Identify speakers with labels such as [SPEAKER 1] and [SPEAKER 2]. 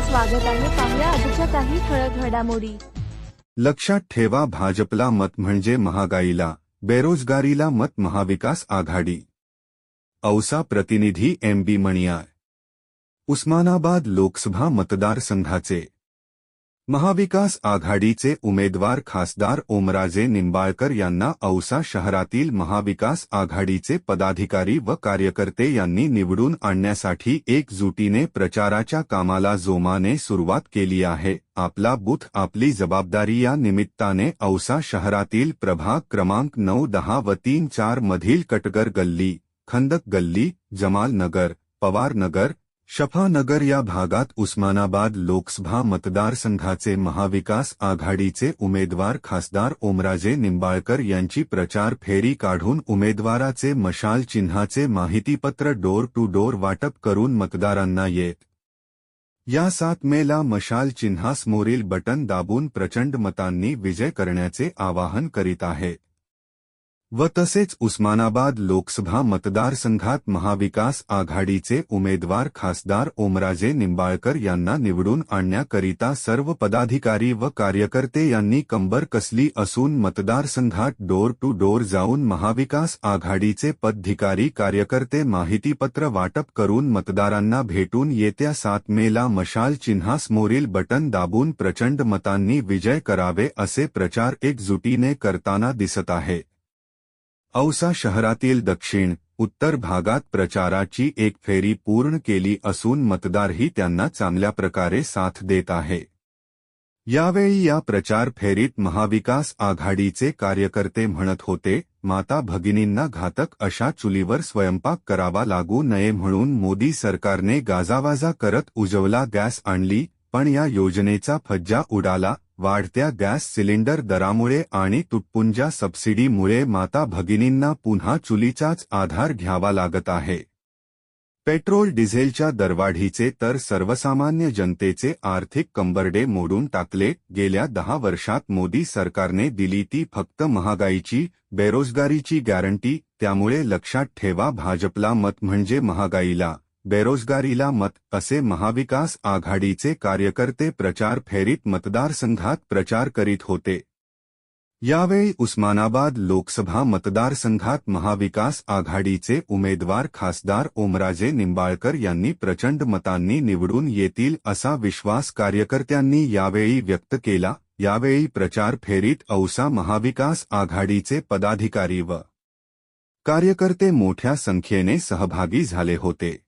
[SPEAKER 1] स्वागत आहे पाहुया आजच्या काही ठळक घडामोडी.
[SPEAKER 2] लक्षात ठेवा भाजपला मत म्हणजे महागाईला बेरोजगारीला मत महाविकास आघाडी. औसा प्रतिनिधी एम बी मणियार. उस्मानाबाद लोकसभा मतदारसंघाचे महाविकास आघाडीचे उमेदवार खासदार ओमराजे निंबाळकर यांना औसा शहरातील महाविकास आघाडीचे पदाधिकारी व कार्यकर्ते यांनी निवडून आणण्यासाठी एकजुटीने प्रचाराच्या कामाला जोमाने सुरुवात केली आहे. आपला बूथ, आपली जबाबदारी या निमित्ताने औसा शहरातील प्रभाग क्रमांक नऊ, दहा व तीन चार मधील कटगर गल्ली, खंदक गल्ली जमाल नगर पवार नगर शफानगर या भागात उस्मानाबाद लोकसभा मतदारसंघाचे महाविकास आघाडीचे उमेदवार खासदार ओमराजे निंबाळकर यांची प्रचार फेरी काढून उमेदवाराचे मशाल चिन्हाचे माहितीपत्र डोर टू डोर वाटप करून मतदारांना येत. या सात मेला मशाल चिन्हासमोरील बटन दाबून प्रचंड मतांनी विजय करण्याचे आवाहन करीत आहेत व तसेच उस्मानाबाद लोकसभा मतदारसंघात महाविकास आघाडीचे उमेदवार खासदार ओमराजे निंबाळकर यांना निवडून आणण्याकरिता सर्व पदाधिकारी व कार्यकर्ते यांनी कंबर कसली असून मतदारसंघात डोर टू डोर जाऊन महाविकास आघाडीचे पदाधिकारी कार्यकर्ते माहितीपत्र वाटप करून मतदारांना भेटून येत्या सात मेला मशाल चिन्हासमोरील बटन दाबून प्रचंड मतांनी विजय करावे असे प्रचार एकजुटीने करताना दिसत आहे. औसा शहरातील दक्षिण उत्तर भागात प्रचाराची एक फेरी पूर्ण केली असून मतदारही त्यांना चांगल्या प्रकारे साथ देत आहे. यावेळी या प्रचार फेरीत महाविकास आघाडीचे कार्यकर्ते म्हणत होते माता भगिनींना घातक अशा चुलीवर स्वयंपाक करावा लागू नये म्हणून मोदी सरकारने गाजावाजा करत उजवला गॅस आणली पण या योजनेचा फज्जा उडाला वाढत्या गॅस सिलेंडर दरामुळे आणि तुटपुंजा सबसिडीमुळे माता भगिनींना पुन्हा चुलीचाच आधार घ्यावा लागत आहे. पेट्रोल डिझेलच्या दरवाढीचे तर सर्वसामान्य जनतेचे आर्थिक कंबरडे मोडून टाकले गेल्या दहा वर्षात मोदी सरकारने दिली ती फक्त महागाईची बेरोजगारीची गॅरंटी त्यामुळे लक्षात ठेवा भाजपला मत म्हणजे महागाईला. बेरोजगारीला मत, असे महाविकास आघाडीचे कार्यकर्ते प्रचार फेरीत मतदारसंघात प्रचार करीत होते. यावेळी उस्मानाबाद लोकसभा मतदारसंघात महाविकास आघाडीचे उमेदवार खासदार ओमराजे निंबाळकर यांनी प्रचंड मतांनी निवडून येतील असा विश्वास कार्यकर्त्यांनी यावेळी व्यक्त केला. यावेळी प्रचार फेरीत औसा महाविकास आघाडीचे पदाधिकारी व कार्यकर्ते मोठ्या संख्येने सहभागी झाले होते.